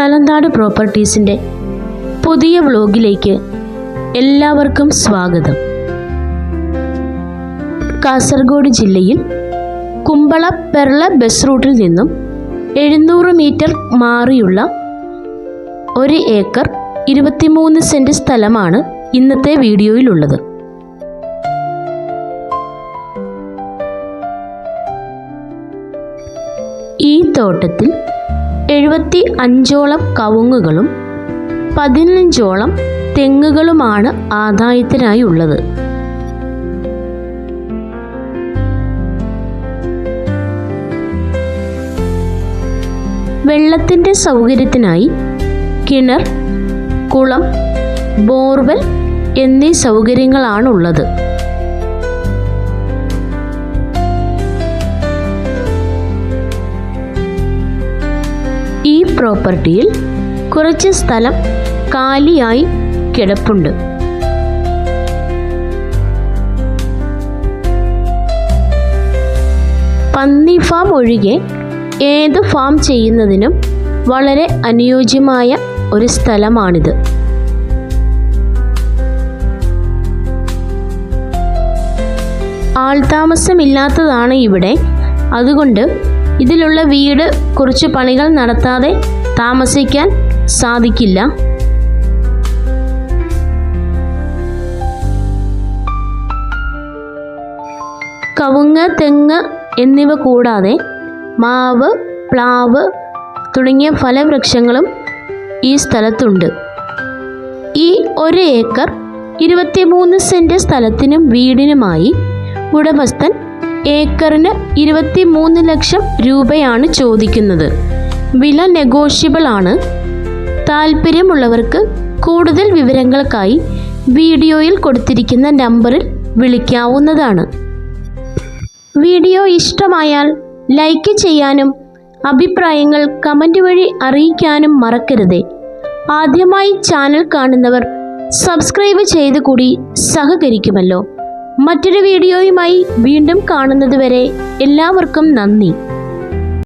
തലനാട് പ്രോപ്പർട്ടീസിന്റെ പുതിയ വ്ലോഗിലേക്ക് എല്ലാവർക്കും സ്വാഗതം. കാസർഗോഡ് ജില്ലയിൽ കുമ്പള പെർള ബസ് റൂട്ടിൽ നിന്നും എഴുന്നൂറ് മീറ്റർ മാറിയുള്ള ഒരു ഏക്കർ ഇരുപത്തിമൂന്ന് സെന്റ് സ്ഥലമാണ് ഇന്നത്തെ വീഡിയോയിലുള്ളത്. ഈ തോട്ടത്തിൽ എഴുപത്തി അഞ്ചോളം കവുങ്ങുകളും പതിനഞ്ചോളം തെങ്ങുകളുമാണ് ആദായത്തിനായി ഉള്ളത് വെള്ളത്തിന്റെ സൗകര്യത്തിനായി കിണർ കുളം ബോർവെൽ എന്നീ സൗകര്യങ്ങളാണുള്ളത്. ഈ പ്രോപ്പർട്ടിയിൽ കുറച്ച് സ്ഥലം കാലിയായി കിടപ്പുണ്ട്. പന്നി ഫാം ഒഴികെ ഏത് ഫാം ചെയ്യുന്നതിനും വളരെ അനുയോജ്യമായ ഒരു സ്ഥലമാണിത്. ആൾതാമസമില്ലാത്തതാണ് ഇവിടെ. അതുകൊണ്ട് ഇതിലുള്ള വീട് കുറച്ച് പണികൾ നടത്താതെ താമസിക്കാൻ സാധിക്കില്ല. കവുങ്ങ് തെങ്ങ് എന്നിവ കൂടാതെ മാവ് പ്ലാവ് തുടങ്ങിയ ഫലവൃക്ഷങ്ങളും ഈ സ്ഥലത്തുണ്ട്. ഈ ഒരു ഏക്കർ ഇരുപത്തിമൂന്ന് സെന്റ് സ്ഥലത്തിനും വീടിനുമായി ഉടമസ്ഥൻ ഏക്കറിന് ഇരുപത്തി മൂന്ന് ലക്ഷം രൂപയാണ് ചോദിക്കുന്നത്. വില നെഗോഷ്യബിൾ ആണ്. താല്പര്യമുള്ളവർക്ക് കൂടുതൽ വിവരങ്ങൾക്കായി വീഡിയോയിൽ കൊടുത്തിരിക്കുന്ന നമ്പറിൽ വിളിക്കാവുന്നതാണ്. വീഡിയോ ഇഷ്ടമായാൽ ലൈക്ക് ചെയ്യാനും അഭിപ്രായങ്ങൾ കമന്റ് വഴി അറിയിക്കാനും മറക്കരുതേ. ആദ്യമായി ചാനൽ കാണുന്നവർ സബ്സ്ക്രൈബ് ചെയ്ത് കൂടി സഹകരിക്കുമല്ലോ. മറ്റൊരു വീഡിയോയുമായി വീണ്ടും കാണുന്നതുവരെ എല്ലാവർക്കും നന്ദി